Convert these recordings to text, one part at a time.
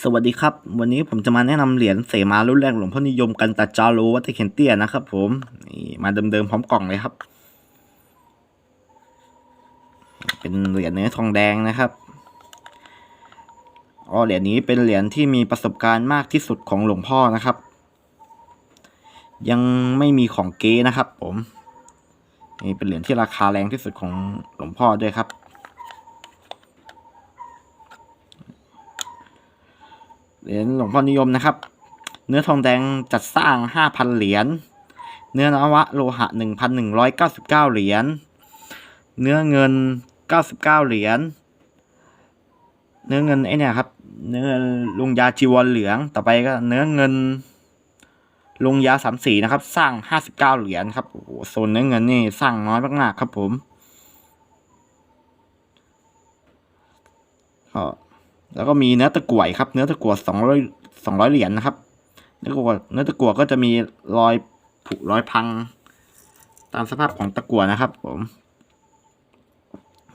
สวัสดีครับ วันนี้ผมจะมาแนะนำเหรียญเสมารุ่นแรกหลวงพ่อนิยมกันตาจาโรวัตเคียนเตียนะครับผมนี่มาเดิมๆพร้อมกล่องเลยครับ เป็นเหรียญเนื้อทองแดงนะครับอ๋อเหรียญนี้เป็นเหรียญที่มีประสบการณ์มากที่สุดของหลวงพ่อนะครับ ยังไม่มีของเก๊นะครับ ผม นี่เป็นเหรียญที่ราคาแรงที่สุดของหลวงพ่อด้วยครับ เหรียญหลวงพ่อนิยมนะครับ เนื้อทองแดงจัดสร้าง 5,000 เหรียญ เนื้อนวะโลหะ 1,199 เหรียญ เนื้อเงิน 99 เหรียญ เนื้อเงินไอเนี่ยครับ เนื้อลุงยาจีวรเหลือง ต่อไปก็เนื้อเงินลุงยาสามสีนะครับ สร้าง 59 เหรียญครับ โอ้โหโซนเนื้อเงินนี่สร้างน้อยมากๆครับผมก็ แล้วก็มีเนื้อตะกั่วครับ เนื้อตะกั่วสองร้อยสองร้อยเหรียญนะครับ เนื้อตะกั่วเนื้อตะกั่วก็จะมีรอยผุรอยพัง ตามสภาพของตะกั่วนะครับ ผม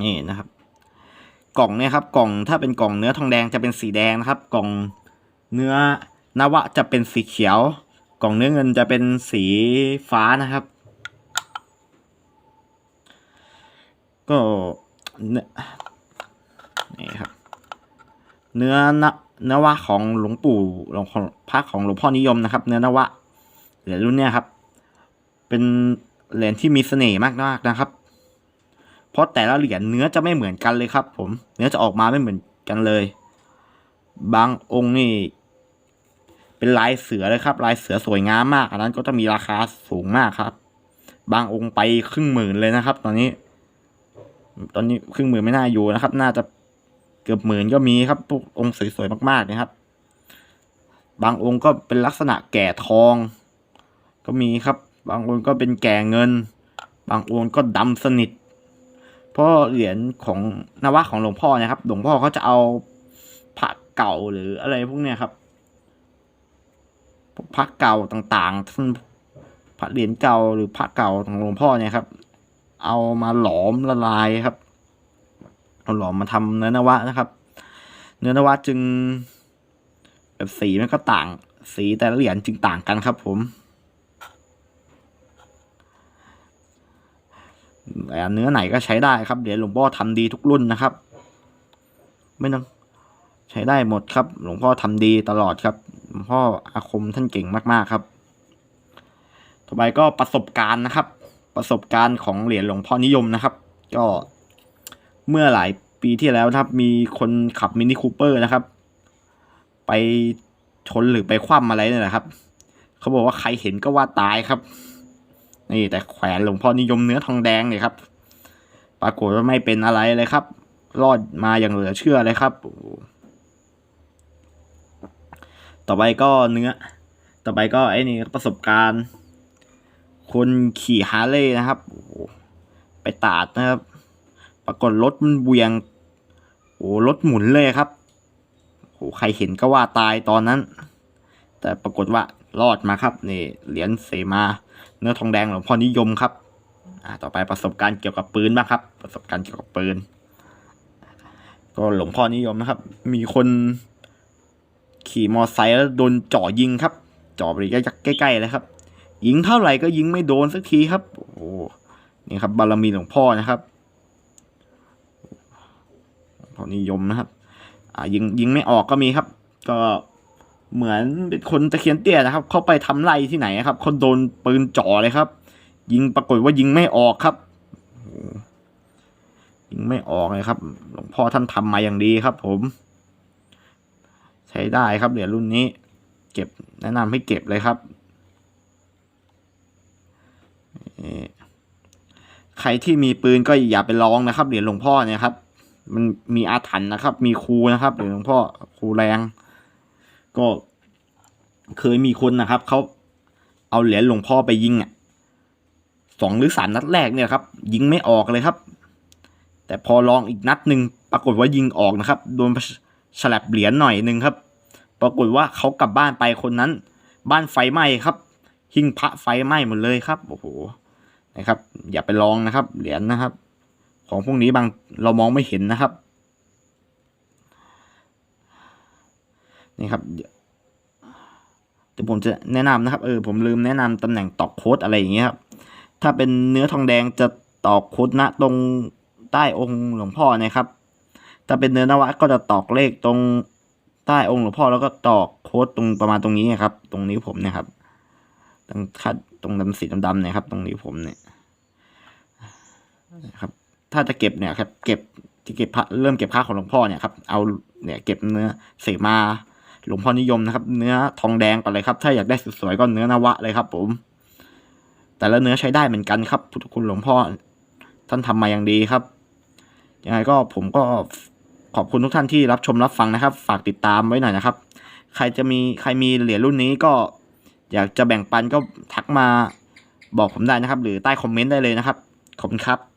นี่นะครับ กล่องเนี่ยครับ กล่องถ้าเป็นกล่องเนื้อทองแดงจะเป็นสีแดงนะครับ กล่องเนื้อนวะจะเป็นสีเขียว กล่องเนื้อเงินจะเป็นสีฟ้านะครับ ก็เนี่ยนี่ครับ เนื้อนเนื้อวะของหลวงปู่หลวงของพระของหลวงพ่อนิยมนะครับ เนื้อนวะเหรียญรุ่นเนี้ยครับ เป็นเหรียญที่มีเสน่ห์มากๆนะครับ เพราะแต่ละเหรียญเนื้อจะไม่เหมือนกันเลยครับ ผม เนื้อจะออกมาไม่เหมือนกันเลย บางองค์นี่ เป็นลายเสือเลยครับ ลายเสือสวยงามมาก อันนั้นก็จะมีราคาสูงมากครับ บางองค์ไปครึ่งหมื่นเลยนะครับ ตอนนี้ ตอนนี้ครึ่งหมื่นไม่น่าอยู่นะครับ น่าจะ เกือบหมื่นก็มีครับพวกองค์สวยๆมากๆนะครับ บางองค์ก็เป็นลักษณะแก่ทอง ก็มีครับ บางองค์ก็เป็นแก่เงิน บางองค์ก็ดำสนิทเพราะเหรียญของนวะของหลวงพ่อนะครับ หลวงพ่อเขาจะเอาพระเก่าหรืออะไรพวกเนี้ยครับพวกพระเก่าต่างๆท่านพระเหรียญเก่าหรือพระเก่าของหลวงพ่อเนี่ยครับ เอามาหลอมละลายครับ หลอมมาทำเนื้อนวะนะครับ เนื้อนวะจึง แบบสีมันก็ต่าง สีแต่ละเหรียญจึงต่างกันครับ ผมแต่เนื้อไหนก็ใช้ได้ครับเหรียญหลวงพ่อทำดีทุกรุ่นนะครับ ไม่ต้องใช้ได้หมดครับ หลวงพ่อทำดีตลอดครับหลวงพ่ออาคมท่านเก่งมากๆครับ ต่อไปก็ประสบการณ์นะครับ ประสบการณ์ของเหรียญหลวงพ่อนิยมนะครับ ก็ เมื่อหลายปีที่แล้วครับมีคนขับมินิคูเปอร์นะครับ ไปชนหรือไปคว่ำอะไรเนี่ยนะครับ เขาบอกว่าใครเห็นก็ว่าตายครับ นี่แต่แขวนหลวงพ่อนิยมเนื้อทองแดงเนี่ยครับ ปรากฏว่าไม่เป็นอะไรเลยครับ รอดมาอย่างเหลือเชื่อเลยครับ ต่อไปก็เนื้อ ต่อไปก็ไอ้นี่ประสบการณ์ คนขี่ฮาร์เลย์นะครับ ไปตาดนะครับ ปรากฏรถมันเวียงโอ้รถหมุนเลยครับโอ้ใครเห็นก็ว่าตายตอนนั้น แต่ปรากฏว่ารอดมาครับนี่เหรียญเสมา เนื้อทองแดงหลวงพ่อนิยมครับอ่าต่อไปประสบการณ์เกี่ยวกับปืนบ้างครับ ประสบการณ์เกี่ยวกับปืน ก็หลวงพ่อนิยมนะครับ มีคนขี่มอไซค์แล้วโดนจ่อยิงครับ จ่อไปใกล้ๆเลยครับ ยิงเท่าไหร่ก็ยิงไม่โดนสักทีครับ โอ้โหนี่ครับบารมีหลวงพ่อนะครับ พอนิยมนะครับ อ่ายิงยิงไม่ออกก็มีครับ ก็เหมือนเป็นคนตะเคียนเตี้ยนะครับ เข้าไปทำไรที่ไหนครับเขาโดนปืนจ่อเลยครับ ยิงปรากฏว่ายิงไม่ออกครับยิงไม่ออกเลยครับ หลวงพ่อท่านทำมาอย่างดีครับ ผม ใช้ได้ครับเหรียญรุ่นนี้ เก็บแนะนำให้เก็บเลยครับใครที่มีปืนก็อย่าไปลองนะครับเหรียญหลวงพ่อเนี่ยครับ มันมีอาถรรพ์นะครับ มีครูนะครับหรือหลวงพ่อครูแรง ก็เคยมีคนนะครับเขาเอาเหรียญหลวงพ่อไปยิงอะสองหรือสามนัดแรกเนี่ยครับ ยิงไม่ออกเลยครับ แต่พอลองอีกนัดหนึ่งปรากฏว่ายิงออกนะครับ โดนฉลับเหรียญหน่อยหนึ่งครับ ปรากฏว่าเขากลับบ้านไปคนนั้น บ้านไฟไหม้ครับ หิ้งพระไฟไหม้หมดเลยครับโอ้โหนะครับ อย่าไปลองนะครับ เหรียญนะครับ ของพวกนี้บางเรามองไม่เห็นนะครับ นี่ครับเดี๋ยวผมจะแนะนำนะครับ เออผมลืมแนะนำตำแหน่งตอกโค้ดอะไรอย่างเงี้ยครับ ถ้าเป็นเนื้อทองแดงจะตอกโค้ดณตรงใต้องค์หลวงพ่อนะครับ ถ้าเป็นเนื้อนวะก็จะตอกเลขตรงใต้องค์หลวงพ่อแล้วก็ตอกโค้ดตรงประมาณตรงนี้นะครับ ตรงนิ้วผมเนะครับ ตรงคัดตรงดำสีดำๆนี่ยครับ ตรงนิ้วผมเนี่ยนะครับ ถ้าจะเก็บเนี่ยครับเก็บที่เก็บพระเริ่มเก็บค่าของหลวงพ่อเนี่ยครับเอาเนี่ยเก็บเนื้อเสมาหลวงพ่อนิยมนะครับ เนื้อทองแดงก่อนเลยครับ ถ้าอยากได้สวยๆก็เนื้อนวะเลยครับผม แต่ละเนื้อใช้ได้เหมือนกันครับพุทธคุณหลวงพ่อ ท่านทำมาอย่างดีครับยังไงก็ผมก็ขอบคุณทุกท่านที่รับชมรับฟังนะครับ ฝากติดตามไว้หน่อยนะครับ ใครจะมีใครมีเหรียญรุ่นนี้ก็อยากจะแบ่งปันก็ทักมาบอกผมได้นะครับ หรือใต้คอมเมนต์ได้เลยนะครับขอบคุณครับ